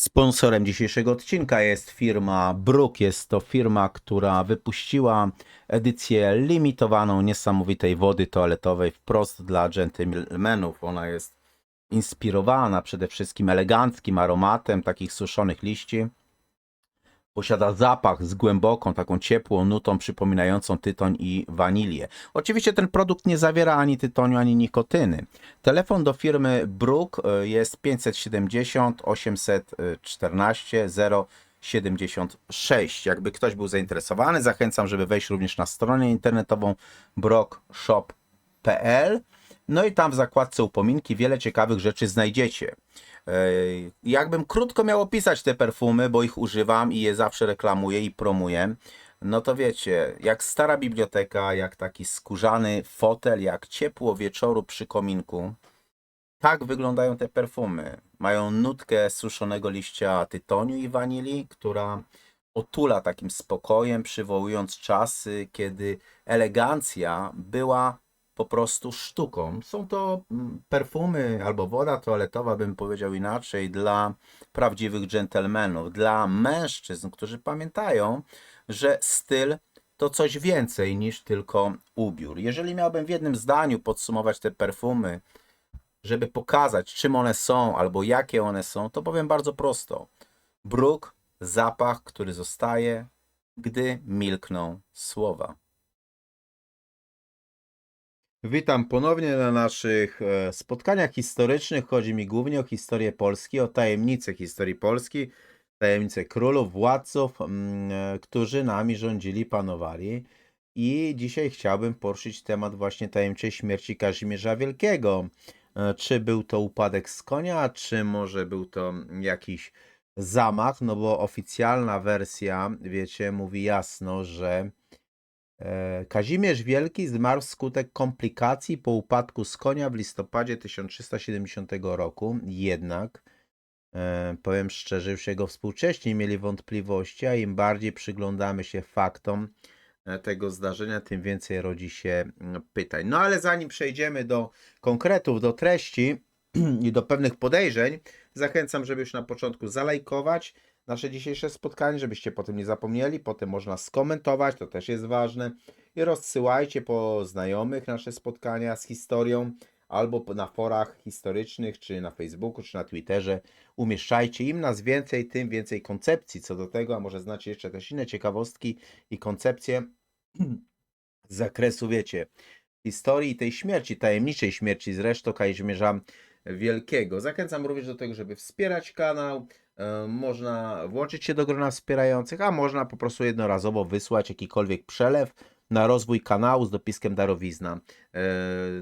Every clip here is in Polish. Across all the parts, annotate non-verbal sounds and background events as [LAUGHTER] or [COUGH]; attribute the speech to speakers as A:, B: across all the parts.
A: Sponsorem dzisiejszego odcinka jest firma Brook. Jest to firma, która wypuściła edycję limitowaną niesamowitej wody toaletowej wprost dla dżentelmenów. Ona jest inspirowana przede wszystkim eleganckim aromatem takich suszonych liści. Posiada zapach z głęboką, taką ciepłą nutą przypominającą tytoń i wanilię. Oczywiście ten produkt nie zawiera ani tytoniu, ani nikotyny. Telefon do firmy Brook e, jest 570 814 076. Jakby ktoś był zainteresowany, zachęcam, żeby wejść również na stronę internetową brockshop.pl. No i tam w zakładce upominki wiele ciekawych rzeczy znajdziecie. Jakbym krótko miał opisać te perfumy, bo ich używam i je zawsze reklamuję i promuję, no to wiecie, jak stara biblioteka, jak taki skórzany fotel, jak ciepło wieczoru przy kominku. Tak wyglądają te perfumy. Mają nutkę suszonego liścia tytoniu i wanilii, która otula takim spokojem, przywołując czasy, kiedy elegancja była po prostu sztuką. Są to mm, perfumy albo woda toaletowa, bym powiedział inaczej, dla prawdziwych dżentelmenów, dla mężczyzn, którzy pamiętają, że styl to coś więcej niż tylko ubiór. Jeżeli miałbym w jednym zdaniu podsumować te perfumy, żeby pokazać, czym one są albo jakie one są, to powiem bardzo prosto. Bruk, zapach, który zostaje, gdy milkną słowa. Witam ponownie na naszych e, spotkaniach historycznych. Chodzi mi głównie o historię Polski, o tajemnice historii Polski, tajemnice królów, władców, mm, e, którzy nami rządzili, panowali. I dzisiaj chciałbym poruszyć temat właśnie tajemniczej śmierci Kazimierza Wielkiego. E, Czy był to upadek z konia, czy może był to jakiś zamach? No bo oficjalna wersja, wiecie, mówi jasno, że Kazimierz Wielki zmarł wskutek komplikacji po upadku z konia w listopadzie 1370 roku. Jednak, e, powiem szczerze, już jego współcześni mieli wątpliwości, a im bardziej przyglądamy się faktom e, tego zdarzenia, tym więcej rodzi się mm, pytań. No ale zanim przejdziemy do konkretów, do treści [CLEARS THROAT] i do pewnych podejrzeń, zachęcam, żeby już na początku zalajkować nasze dzisiejsze spotkanie, żebyście potem nie zapomnieli. Potem można skomentować, to też jest ważne. I rozsyłajcie po znajomych nasze spotkania z historią, albo na forach historycznych, czy na Facebooku, czy na Twitterze. Umieszczajcie im nas więcej, tym więcej koncepcji co do tego, a może znacie jeszcze też inne ciekawostki i koncepcje [CLEARS THROAT] z zakresu, wiecie, historii tej śmierci, tajemniczej śmierci zresztą Kazimierza Wielkiego. Zachęcam również do tego, żeby wspierać kanał. E, Można włączyć się do grona wspierających, a można po prostu jednorazowo wysłać jakikolwiek przelew na rozwój kanału z dopiskiem darowizna. E,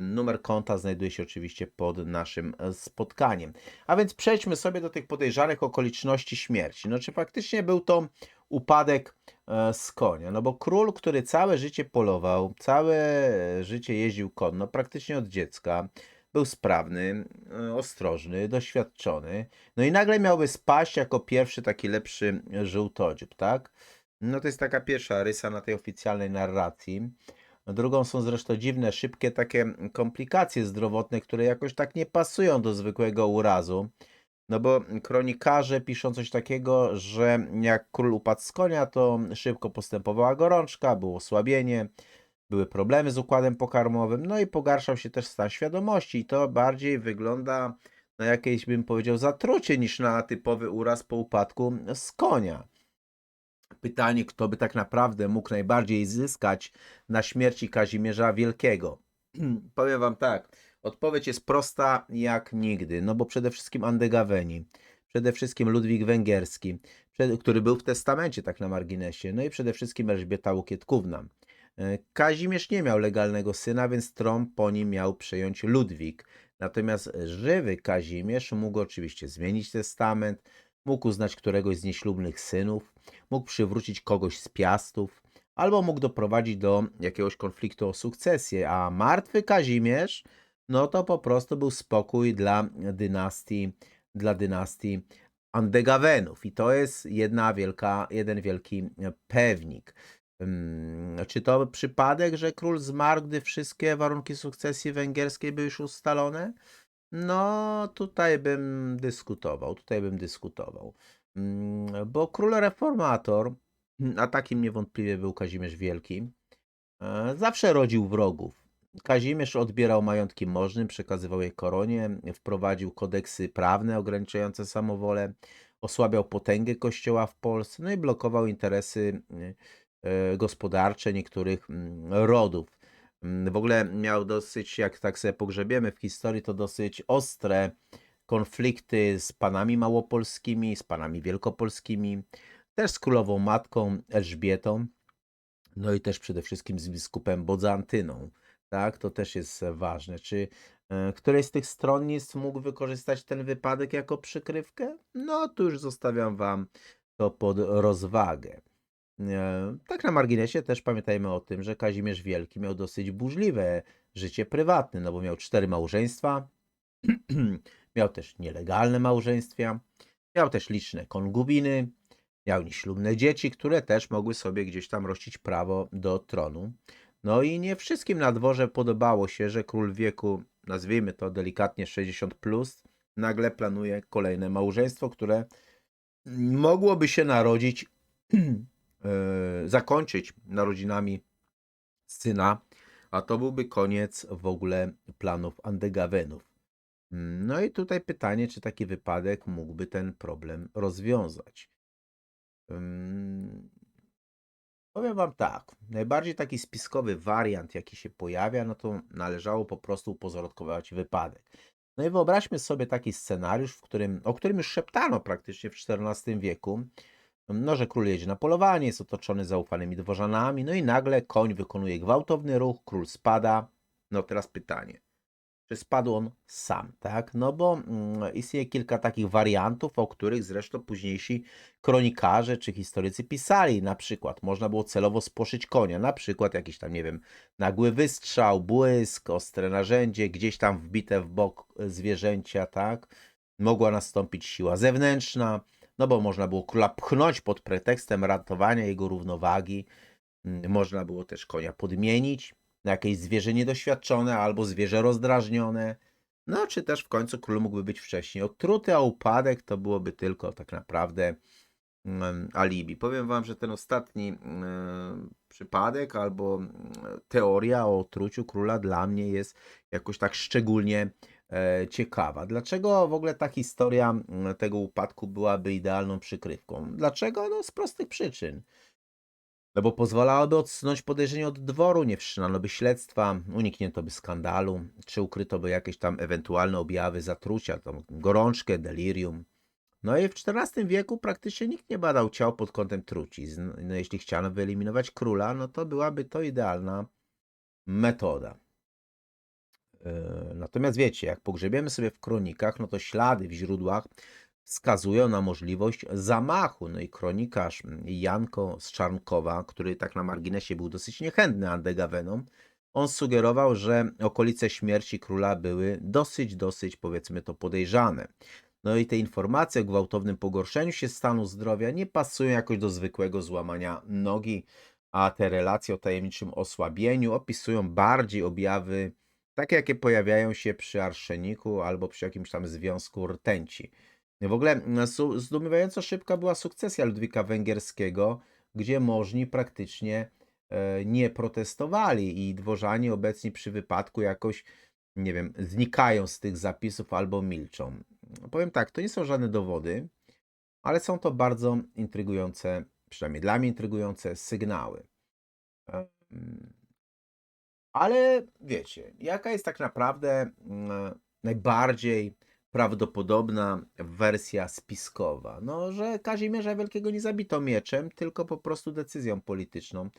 A: Numer konta znajduje się oczywiście pod naszym spotkaniem. A więc przejdźmy sobie do tych podejrzanych okoliczności śmierci. No czy faktycznie był to upadek e, z konia? No bo król, który całe życie polował, całe życie jeździł konno, praktycznie od dziecka, był sprawny, e, ostrożny, doświadczony. No i nagle miałby spaść jako pierwszy taki lepszy żółtodziób, tak? No to jest taka pierwsza rysa na tej oficjalnej narracji. Drugą są zresztą dziwne, szybkie takie komplikacje zdrowotne, które jakoś tak nie pasują do zwykłego urazu. No bo kronikarze piszą coś takiego, że jak król upadł z konia, to szybko postępowała gorączka, było osłabienie, były problemy z układem pokarmowym, no i pogarszał się też stan świadomości. I to bardziej wygląda na jakieś, bym powiedział, zatrucie niż na typowy uraz po upadku z konia. Pytanie, kto by tak naprawdę mógł najbardziej zyskać na śmierci Kazimierza Wielkiego? [CLEARS THROAT] Powiem wam tak, odpowiedź jest prosta jak nigdy, no bo przede wszystkim Andegaweni, przede wszystkim Ludwik Węgierski, który był w testamencie tak na marginesie, no i przede wszystkim Elżbieta Łokietkówna. E, Kazimierz nie miał legalnego syna, więc tron po nim miał przejąć Ludwik. Natomiast żywy Kazimierz mógł oczywiście zmienić testament, mógł uznać któregoś z nieślubnych synów, mógł przywrócić kogoś z piastów, albo mógł doprowadzić do jakiegoś konfliktu o sukcesję, a martwy Kazimierz, no to po prostu był spokój dla dynastii, dla dynastii Andegawenów. I to jest jedna wielka, jeden wielki pewnik. Czy to przypadek, że król zmarł, gdy wszystkie warunki sukcesji węgierskiej były już ustalone? No, tutaj bym dyskutował, tutaj bym dyskutował. Bo król reformator, a takim niewątpliwie był Kazimierz Wielki, e, zawsze rodził wrogów. Kazimierz odbierał majątki możnym, przekazywał je koronie, wprowadził kodeksy prawne ograniczające samowolę, osłabiał potęgę kościoła w Polsce, no i blokował interesy e, gospodarcze niektórych mm, rodów. Mm, W ogóle miał dosyć, jak tak sobie pogrzebiemy w historii, to dosyć ostre konflikty z panami małopolskimi, z panami wielkopolskimi, też z królową matką Elżbietą, no i też przede wszystkim z biskupem Bodzantyną. Tak, to też jest ważne. Czy e, któreś z tych stronnictw mógł wykorzystać ten wypadek jako przykrywkę? No, tu już zostawiam wam to pod rozwagę. E, Tak na marginesie też pamiętajmy o tym, że Kazimierz Wielki miał dosyć burzliwe życie prywatne, no bo miał cztery małżeństwa, [CLEARS THROAT] miał też nielegalne małżeństwa, miał też liczne konkubiny, miał nieślubne dzieci, które też mogły sobie gdzieś tam rościć prawo do tronu. No i nie wszystkim na dworze podobało się, że król wieku, nazwijmy to delikatnie 60 plus, nagle planuje kolejne małżeństwo, które mogłoby się narodzić, [CLEARS THROAT] zakończyć narodzinami syna, a to byłby koniec w ogóle planów Andegawenów. No i tutaj pytanie, czy taki wypadek mógłby ten problem rozwiązać. Powiem wam tak, najbardziej taki spiskowy wariant, jaki się pojawia, no to należało po prostu upozorunkować wypadek. No i wyobraźmy sobie taki scenariusz, w którym, o którym już szeptano praktycznie w XIV wieku, no, że król jedzie na polowanie, jest otoczony zaufanymi dworzanami, no i nagle koń wykonuje gwałtowny ruch, król spada. No teraz pytanie, czy spadł on sam, tak? No bo mm, istnieje kilka takich wariantów, o których zresztą późniejsi kronikarze czy historycy pisali. Na przykład można było celowo spłoszyć konia, na przykład jakiś tam, nie wiem, nagły wystrzał, błysk, ostre narzędzie, gdzieś tam wbite w bok zwierzęcia, tak? Mogła nastąpić siła zewnętrzna, no bo można było króla pchnąć pod pretekstem ratowania jego równowagi. Mm, Można było też konia podmienić na jakieś zwierzę niedoświadczone albo zwierzę rozdrażnione. No, czy też w końcu król mógłby być wcześniej otruty, a upadek to byłoby tylko tak naprawdę mm, alibi. Powiem wam, że ten ostatni mm, przypadek albo teoria o otruciu króla dla mnie jest jakoś tak szczególnie ciekawa. Dlaczego w ogóle ta historia tego upadku byłaby idealną przykrywką? Dlaczego? No z prostych przyczyn. No bo pozwalałoby odsunąć podejrzenie od dworu, nie wszczynano by śledztwa, uniknięto by skandalu, czy ukryto by jakieś tam ewentualne objawy zatrucia, gorączkę, delirium. No i w XIV wieku praktycznie nikt nie badał ciał pod kątem trucizn. No jeśli chciano wyeliminować króla, no to byłaby to idealna metoda. E, Natomiast wiecie, jak pogrzebiemy sobie w kronikach, no to ślady w źródłach wskazują na możliwość zamachu. No i kronikarz Janko z Czarnkowa, który tak na marginesie był dosyć niechętny Andegawenom, on sugerował, że okolice śmierci króla były dosyć, dosyć powiedzmy to podejrzane. No i te informacje o gwałtownym pogorszeniu się stanu zdrowia nie pasują jakoś do zwykłego złamania nogi, a te relacje o tajemniczym osłabieniu opisują bardziej objawy takie, jakie pojawiają się przy arszeniku albo przy jakimś tam związku rtęci. W ogóle mm, zdumiewająco szybka była sukcesja Ludwika Węgierskiego, gdzie możni praktycznie e, nie protestowali i dworzanie obecni przy wypadku jakoś, nie wiem, znikają z tych zapisów albo milczą. Powiem tak, to nie są żadne dowody, ale są to bardzo intrygujące, przynajmniej dla mnie intrygujące sygnały. Ale wiecie, jaka jest tak naprawdę mm, najbardziej prawdopodobna wersja spiskowa? No, że Kazimierza Wielkiego nie zabito mieczem, tylko po prostu decyzją polityczną.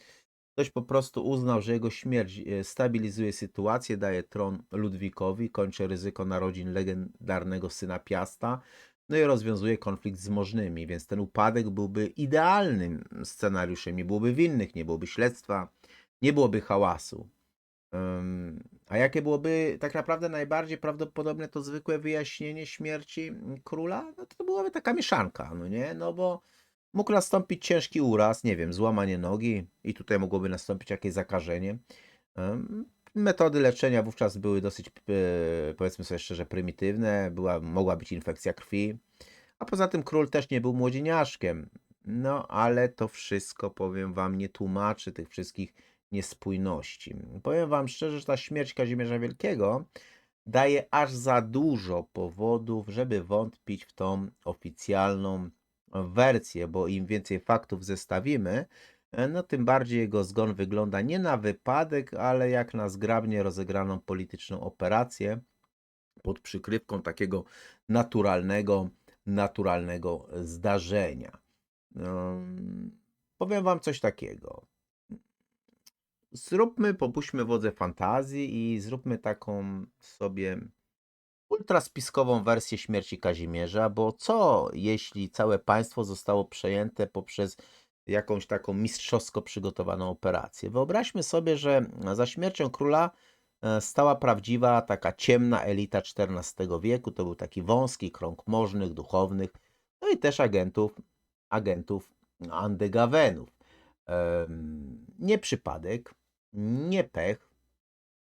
A: Ktoś po prostu uznał, że jego śmierć e, stabilizuje sytuację, daje tron Ludwikowi, kończy ryzyko narodzin legendarnego syna Piasta, no i rozwiązuje konflikt z możnymi, więc ten upadek byłby idealnym scenariuszem. Nie byłoby winnych, nie byłoby śledztwa, nie byłoby hałasu. A jakie byłoby tak naprawdę najbardziej prawdopodobne to zwykłe wyjaśnienie śmierci mm, króla? No to byłaby taka mieszanka, no nie? No bo mógł nastąpić ciężki uraz, nie wiem, złamanie nogi i tutaj mogłoby nastąpić jakieś zakażenie. Metody leczenia wówczas były dosyć, e, powiedzmy sobie szczerze, prymitywne. Była, mogła być infekcja krwi, a poza tym król też nie był młodzieniaszkiem. No, ale to wszystko, powiem wam, nie tłumaczy tych wszystkich niespójności. Powiem wam szczerze, że ta śmierć Kazimierza Wielkiego daje aż za dużo powodów, żeby wątpić w tą oficjalną wersję, bo im więcej faktów zestawimy, e, no tym bardziej jego zgon wygląda nie na wypadek, ale jak na zgrabnie rozegraną polityczną operację pod przykrywką takiego naturalnego, naturalnego zdarzenia. Powiem wam coś takiego. Zróbmy, popuśćmy wodze fantazji i zróbmy taką sobie ultraspiskową wersję śmierci Kazimierza, bo co jeśli całe państwo zostało przejęte poprzez jakąś taką mistrzowsko przygotowaną operację? Wyobraźmy sobie, że za śmiercią króla e, stała prawdziwa taka ciemna elita XIV wieku. To był taki wąski krąg możnych, duchownych, no i też agentów, agentów Andegawenów. Nie przypadek, nie pech,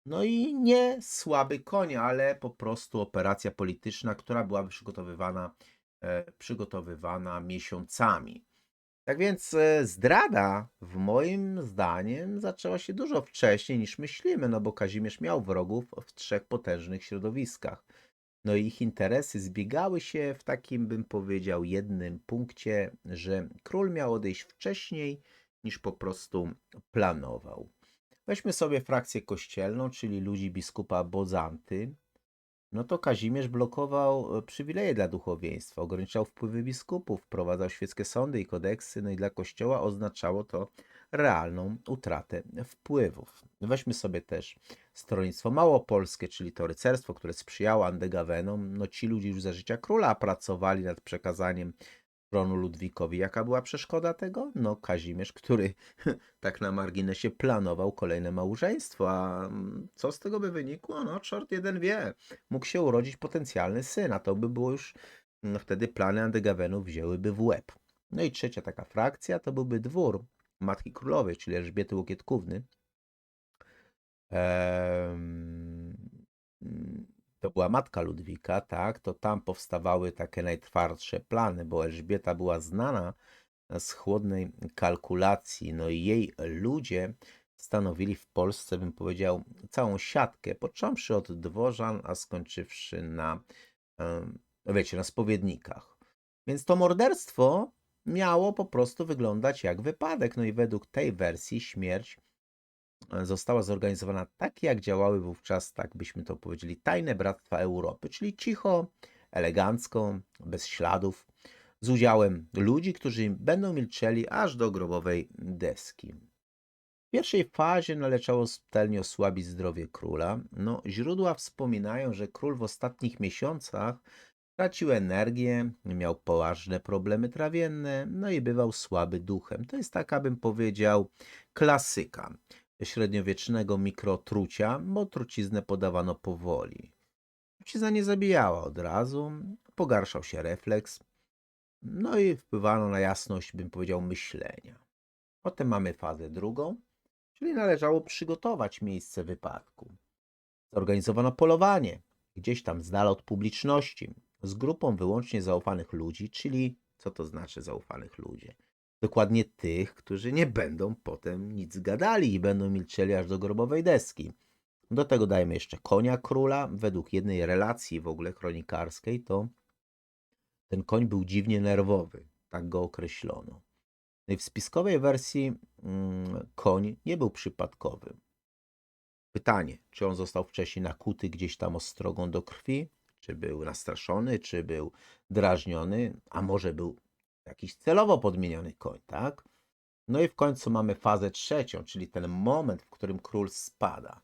A: no i nie słaby koń, ale po prostu operacja polityczna, która była przygotowywana, e, przygotowywana miesiącami. Tak więc e, zdrada, w moim zdaniem, zaczęła się dużo wcześniej niż myślimy, no bo Kazimierz miał wrogów w trzech potężnych środowiskach. No i ich interesy zbiegały się w takim, bym powiedział, jednym punkcie, że król miał odejść wcześniej niż po prostu planował. Weźmy sobie frakcję kościelną, czyli ludzi biskupa Bodzanty. No to Kazimierz blokował e, przywileje dla duchowieństwa, ograniczał wpływy biskupów, wprowadzał świeckie sądy i kodeksy, no i dla kościoła oznaczało to realną utratę wpływów. Weźmy sobie też stronnictwo małopolskie, czyli to rycerstwo, które sprzyjało Andegawenom. No ci ludzie już za życia króla pracowali nad przekazaniem tronu Ludwikowi. Jaka była przeszkoda tego? No Kazimierz, który [LAUGHS] tak na marginesie planował kolejne małżeństwo, a mm, co z tego by wynikło? No czort jeden wie. Mógł się urodzić potencjalny syn, a to by było już, no wtedy plany Andegawenów wzięłyby w łeb. No i trzecia taka frakcja to byłby dwór matki królowej, czyli Elżbiety Łokietkówny. To była matka Ludwika, tak, to tam powstawały takie najtwardsze plany, bo Elżbieta była znana z chłodnej kalkulacji, no i jej ludzie stanowili w Polsce, bym powiedział, całą siatkę, począwszy od dworzan, a skończywszy na, wiecie, na spowiednikach. Więc to morderstwo miało po prostu wyglądać jak wypadek. No i według tej wersji śmierć została zorganizowana tak, jak działały wówczas, tak byśmy to powiedzieli, tajne bractwa Europy, czyli cicho, elegancko, bez śladów, z udziałem ludzi, którzy będą milczeli aż do grobowej deski. W pierwszej fazie należało subtelnie osłabić zdrowie króla. No, źródła wspominają, że król w ostatnich miesiącach tracił energię, miał poważne problemy trawienne, no i bywał słaby duchem. To jest taka, bym powiedział, klasyka średniowiecznego mikrotrucia, bo truciznę podawano powoli. Trucizna nie zabijała od razu, pogarszał się refleks, no i wpływano na jasność, bym powiedział, myślenia. Potem mamy fazę drugą, czyli należało przygotować miejsce wypadku. Zorganizowano polowanie, gdzieś tam z dala od publiczności, z grupą wyłącznie zaufanych ludzi, czyli co to znaczy zaufanych ludzi? Dokładnie tych, którzy nie będą potem nic gadali i będą milczeli aż do grobowej deski. Do tego dajemy jeszcze konia króla. Według jednej relacji w ogóle kronikarskiej to ten koń był dziwnie nerwowy, tak go określono. No w spiskowej wersji mm, koń nie był przypadkowy. Pytanie, czy on został wcześniej nakuty gdzieś tam ostrogą do krwi, czy był nastraszony, czy był drażniony, a może był jakiś celowo podmieniony koń, tak? No i w końcu mamy fazę trzecią, czyli ten moment, w którym król spada.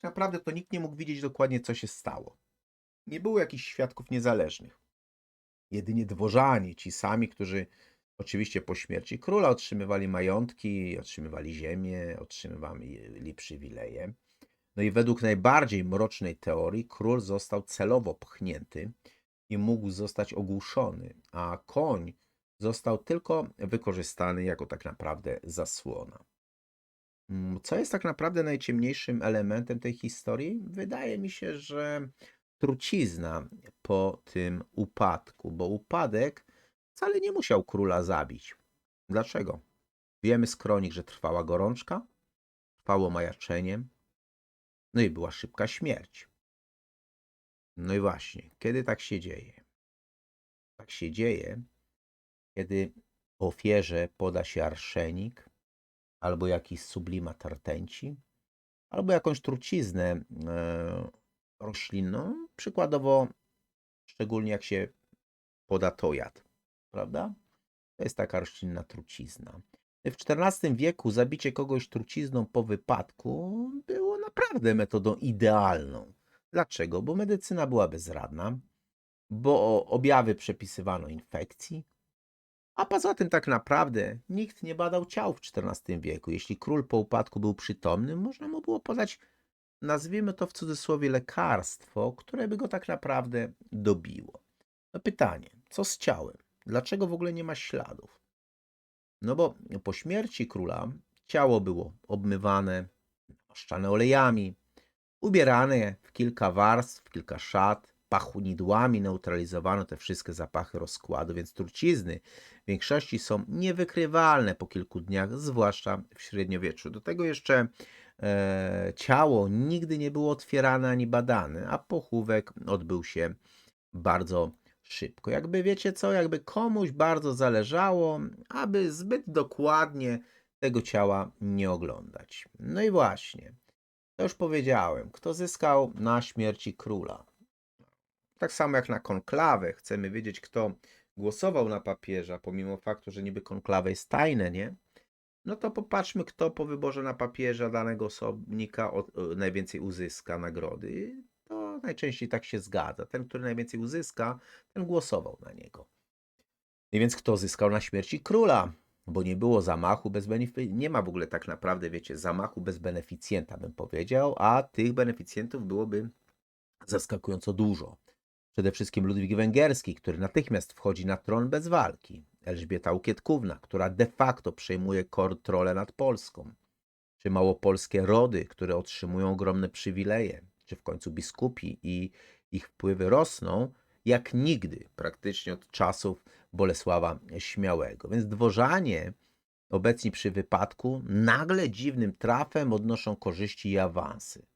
A: Tak naprawdę to nikt nie mógł widzieć dokładnie, co się stało. Nie było jakichś świadków niezależnych. Jedynie dworzanie, ci sami, którzy oczywiście po śmierci króla otrzymywali majątki, otrzymywali ziemię, otrzymywali przywileje. No i według najbardziej mrocznej teorii król został celowo pchnięty i mógł zostać ogłuszony, a koń został tylko wykorzystany jako tak naprawdę zasłona. Mm, Co jest tak naprawdę najciemniejszym elementem tej historii? Wydaje mi się, że trucizna po tym upadku, bo upadek wcale nie musiał króla zabić. Dlaczego? Wiemy z kronik, że trwała gorączka, trwało majaczenie, no i była szybka śmierć. No i właśnie, kiedy tak się dzieje? Tak się dzieje, kiedy ofierze poda się arszenik, albo jakiś sublimat rtęci, albo jakąś truciznę e, roślinną, przykładowo szczególnie jak się poda tojad, prawda? To jest taka roślinna trucizna. W XIV wieku zabicie kogoś trucizną po wypadku było naprawdę metodą idealną. Dlaczego? Bo medycyna była bezradna, bo objawy przepisywano infekcji, a poza tym tak naprawdę nikt nie badał ciał w XIV wieku. Jeśli król po upadku był przytomny, można mu było podać, nazwijmy to w cudzysłowie, lekarstwo, które by go tak naprawdę dobiło. No pytanie, co z ciałem? Dlaczego w ogóle nie ma śladów? No bo po śmierci króla ciało było obmywane, oszczane olejami, ubierane w kilka warstw, w kilka szat, pachunidłami neutralizowano te wszystkie zapachy rozkładu, więc trucizny w większości są niewykrywalne po kilku dniach, zwłaszcza w średniowieczu. Do tego jeszcze e, ciało nigdy nie było otwierane ani badane, a pochówek odbył się bardzo szybko. Jakby wiecie co, jakby komuś bardzo zależało, aby zbyt dokładnie tego ciała nie oglądać. No i właśnie, to już powiedziałem, kto zyskał na śmierci króla. Tak samo jak na konklawę, chcemy wiedzieć, kto głosował na papieża, pomimo faktu, że niby konklawę jest tajne, nie? No to popatrzmy, kto po wyborze na papieża danego osobnika od, e, najwięcej uzyska nagrody. To najczęściej tak się zgadza. Ten, który najwięcej uzyska, ten głosował na niego. I więc kto zyskał na śmierci króla? Bo nie było zamachu bez beneficjenta. Nie ma w ogóle tak naprawdę, wiecie, zamachu bez beneficjenta, bym powiedział, a tych beneficjentów byłoby zaskakująco dużo. Przede wszystkim Ludwik Węgierski, który natychmiast wchodzi na tron bez walki. Elżbieta Łukietkówna, która de facto przejmuje kontrolę nad Polską. Czy małopolskie rody, które otrzymują ogromne przywileje. Czy w końcu biskupi i ich wpływy rosną jak nigdy, praktycznie od czasów Bolesława Śmiałego. Więc dworzanie obecni przy wypadku nagle dziwnym trafem odnoszą korzyści i awansy.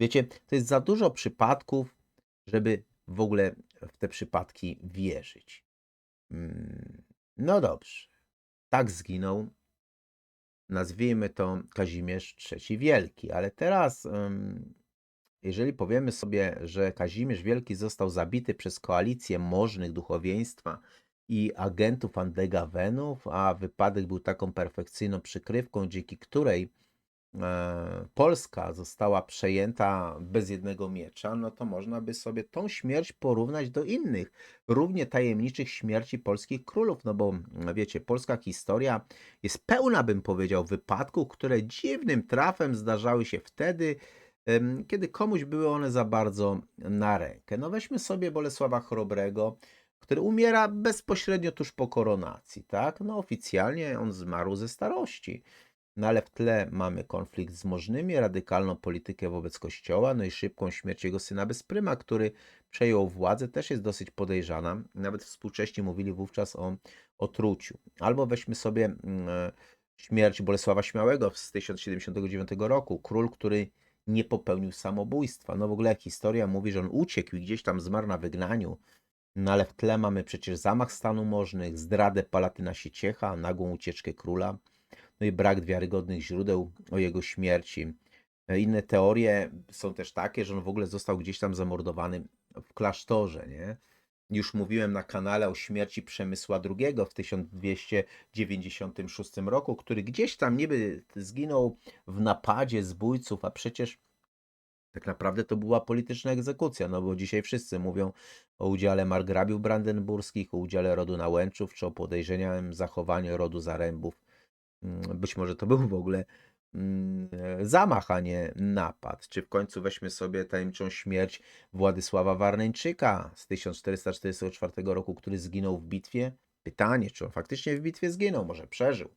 A: Wiecie, to jest za dużo przypadków, żeby w ogóle w te przypadki wierzyć. Mm, No dobrze. Tak zginął, nazwijmy to Kazimierz III Wielki, ale teraz, jeżeli powiemy sobie, że Kazimierz Wielki został zabity przez koalicję możnych duchowieństwa i agentów Andegawenów, a wypadek był taką perfekcyjną przykrywką, dzięki której e, Polska została przejęta bez jednego miecza, no to można by sobie tą śmierć porównać do innych, równie tajemniczych śmierci polskich królów, no bo mm, wiecie, polska historia jest pełna, bym powiedział, wypadków, które dziwnym trafem zdarzały się wtedy, kiedy komuś były one za bardzo na rękę. No weźmy sobie Bolesława Chrobrego, który umiera bezpośrednio tuż po koronacji, tak? No oficjalnie on zmarł ze starości. No ale w tle mamy konflikt z możnymi, radykalną politykę wobec kościoła, no i szybką śmierć jego syna Bezpryma, który przejął władzę, też jest dosyć podejrzana. Nawet współcześnie mówili wówczas o otruciu. Albo weźmy sobie mm, e, śmierć Bolesława Śmiałego z 1079 roku. Król, który nie popełnił samobójstwa. No w ogóle historia mówi, że on uciekł i gdzieś tam zmarł na wygnaniu. No ale w tle mamy przecież zamach stanu możnych, zdradę Palatyna Sieciecha, nagłą ucieczkę króla no i brak wiarygodnych źródeł o jego śmierci. E, Inne teorie są też takie, że on w ogóle został gdzieś tam zamordowany w klasztorze, nie? Już mówiłem na kanale o śmierci Przemysła II w 1296 roku, który gdzieś tam niby zginął w napadzie zbójców, a przecież tak naprawdę to była polityczna egzekucja, no bo dzisiaj wszyscy mówią o udziale margrabiów brandenburskich, o udziale rodu Nałęczów, czy o podejrzeniowym zachowaniu rodu Zarębów. Mm, Być może to był w ogóle zamach, a nie napad. Czy w końcu weźmy sobie tajemniczą śmierć Władysława Warneńczyka z 1444 roku, który zginął w bitwie? Pytanie, czy on faktycznie w bitwie zginął, może przeżył.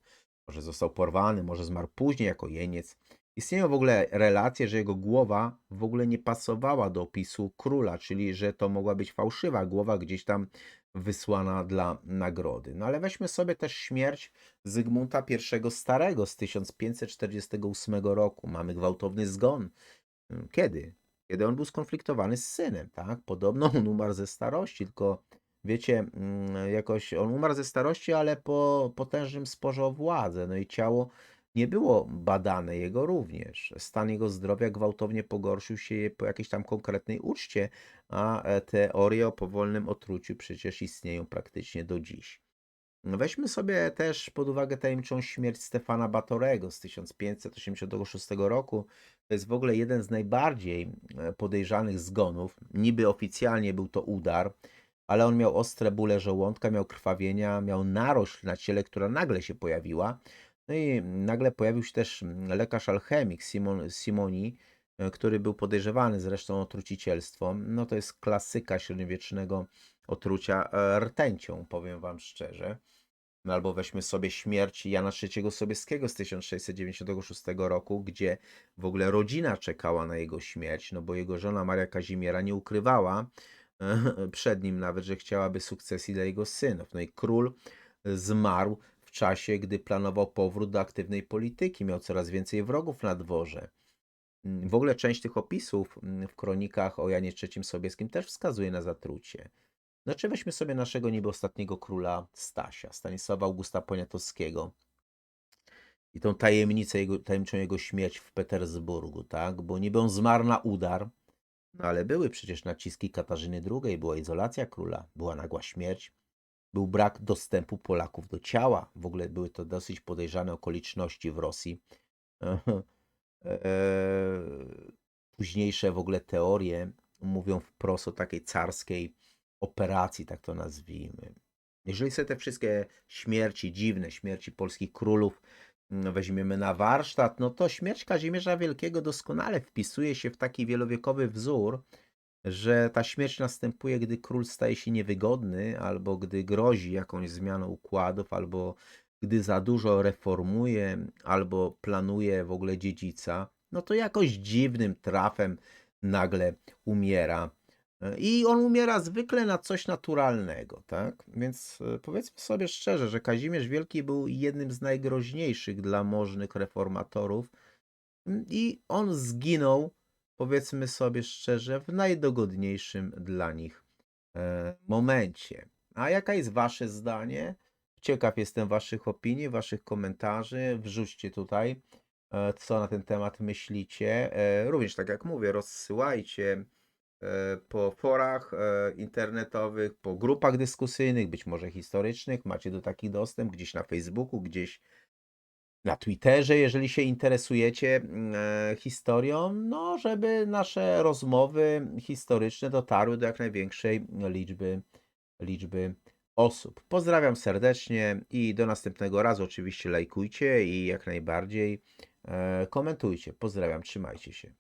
A: Może został porwany, może zmarł później jako jeniec. Istnieją w ogóle relacje, że jego głowa w ogóle nie pasowała do opisu króla, czyli że to mogła być fałszywa głowa gdzieś tam wysłana dla nagrody. No ale weźmy sobie też śmierć Zygmunta I Starego z 1548 roku. Mamy gwałtowny zgon. Kiedy? Kiedy on był skonfliktowany z synem, tak? Podobno on umarł ze starości, tylko wiecie, mm, jakoś on umarł ze starości, ale po potężnym sporze o władzę. No i ciało nie było badane, jego również. Stan jego zdrowia gwałtownie pogorszył się po jakiejś tam konkretnej uczcie, a teorie o powolnym otruciu przecież istnieją praktycznie do dziś. Weźmy sobie też pod uwagę tajemniczą śmierć Stefana Batorego z 1586 roku. To jest w ogóle jeden z najbardziej e, podejrzanych zgonów. Niby oficjalnie był to udar, ale on miał ostre bóle żołądka, miał krwawienia, miał narośl na ciele, która nagle się pojawiła. No i nagle pojawił się też lekarz alchemik Simon, Simoni, który był podejrzewany zresztą o trucicielstwo. No to jest klasyka średniowiecznego otrucia e, rtęcią, powiem wam szczerze. No albo weźmy sobie śmierć Jana III Sobieskiego z 1696 roku, gdzie w ogóle rodzina czekała na jego śmierć, no bo jego żona Maria Kazimiera nie ukrywała [LAUGHS] przed nim nawet, że chciałaby sukcesji dla jego synów. No i król zmarł w czasie, gdy planował powrót do aktywnej polityki, miał coraz więcej wrogów na dworze. W ogóle część tych opisów w kronikach o Janie III Sobieskim też wskazuje na zatrucie. Znaczy weźmy sobie naszego niby ostatniego króla Stasia, Stanisława Augusta Poniatowskiego i tą tajemnicę jego, tajemniczą jego śmierć w Petersburgu, tak? Bo niby on zmarł na udar, no ale były przecież naciski Katarzyny II, była izolacja króla, była nagła śmierć, był brak dostępu Polaków do ciała. W ogóle były to dosyć podejrzane okoliczności w Rosji. [LAUGHS] Eee, Późniejsze w ogóle teorie mówią wprost o takiej carskiej operacji, tak to nazwijmy. Jeżeli sobie te wszystkie śmierci, dziwne śmierci polskich królów no, weźmiemy na warsztat, no to śmierć Kazimierza Wielkiego doskonale wpisuje się w taki wielowiekowy wzór, że ta śmierć następuje, gdy król staje się niewygodny, albo gdy grozi jakąś zmianą układów, albo gdy za dużo reformuje, albo planuje w ogóle dziedzica, no to jakoś dziwnym trafem nagle umiera. I on umiera zwykle na coś naturalnego, tak? Więc e, powiedzmy sobie szczerze, że Kazimierz Wielki był jednym z najgroźniejszych dla możnych reformatorów mm, i on zginął, powiedzmy sobie szczerze, w najdogodniejszym dla nich e, momencie. A jaka jest wasze zdanie? Ciekaw jestem waszych opinii, waszych komentarzy. Wrzućcie tutaj, e, co na ten temat myślicie. E, Również, tak jak mówię, rozsyłajcie e, po forach internetowych, po grupach dyskusyjnych, być może historycznych. Macie do takich dostęp gdzieś na Facebooku, gdzieś na Twitterze, jeżeli się interesujecie mm, historią, no żeby nasze rozmowy historyczne dotarły do jak największej liczby, liczby osób. Pozdrawiam serdecznie i do następnego razu. Oczywiście lajkujcie i jak najbardziej e, komentujcie. Pozdrawiam, trzymajcie się.